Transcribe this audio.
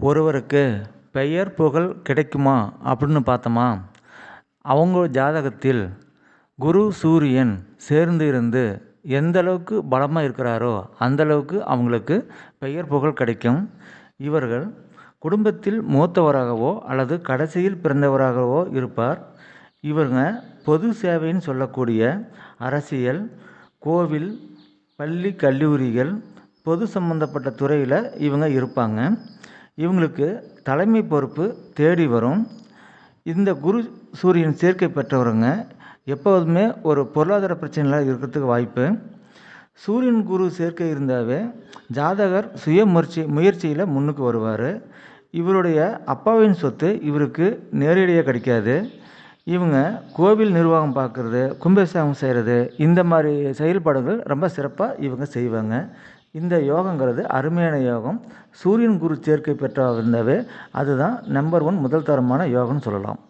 ஒருவருக்கு பெயர் புகழ் கிடைக்குமா அப்படின்னு பார்த்தோமா? அவங்க ஜாதகத்தில் குரு சூரியன் சேர்ந்து இருந்து எந்த அளவுக்கு பலமாக இருக்கிறாரோ அந்த அளவுக்கு அவங்களுக்கு பெயர் புகழ் கிடைக்கும். இவர்கள் குடும்பத்தில் மூத்தவராகவோ அல்லது கடைசியில் பிறந்தவராகவோ இருப்பார். இவங்க பொது சேவைன்னு சொல்லக்கூடிய அரசியல் கோவில் பள்ளி கல்லூரிகள் பொது சம்பந்தப்பட்ட துறையில் இவங்க இருப்பாங்க. இவங்களுக்கு தலைமை பொறுப்பு தேடி வரும். இந்த குரு சூரியன் சேர்க்கை பெற்றவருங்க. எப்போதுமே ஒரு பொருளாதார பிரச்சனையில் இருக்கிறதுக்கு வாய்ப்பு. சூரியன் குரு சேர்க்கை இருந்தாவே ஜாதகர் சுய முயற்சி முயற்சியில் முன்னுக்கு வருவார். இவருடைய அப்பாவின் சொத்து இவருக்கு நேரடியாக கிடைக்காது. இவங்க கோவில் நிர்வாகம் பார்க்குறது கும்பாபிஷேகம் செய்கிறது இந்த மாதிரி செயல்பாடுகள் ரொம்ப சிறப்பாக இவங்க செய்வாங்க. இந்த யோகங்கிறது அருமையான யோகம். சூரியன் குரு சேர்க்கை பெற்றாக இருந்தாவே அதுதான் நம்பர் ஒன் முதல் தரமான யோகம்னு சொல்லலாம்.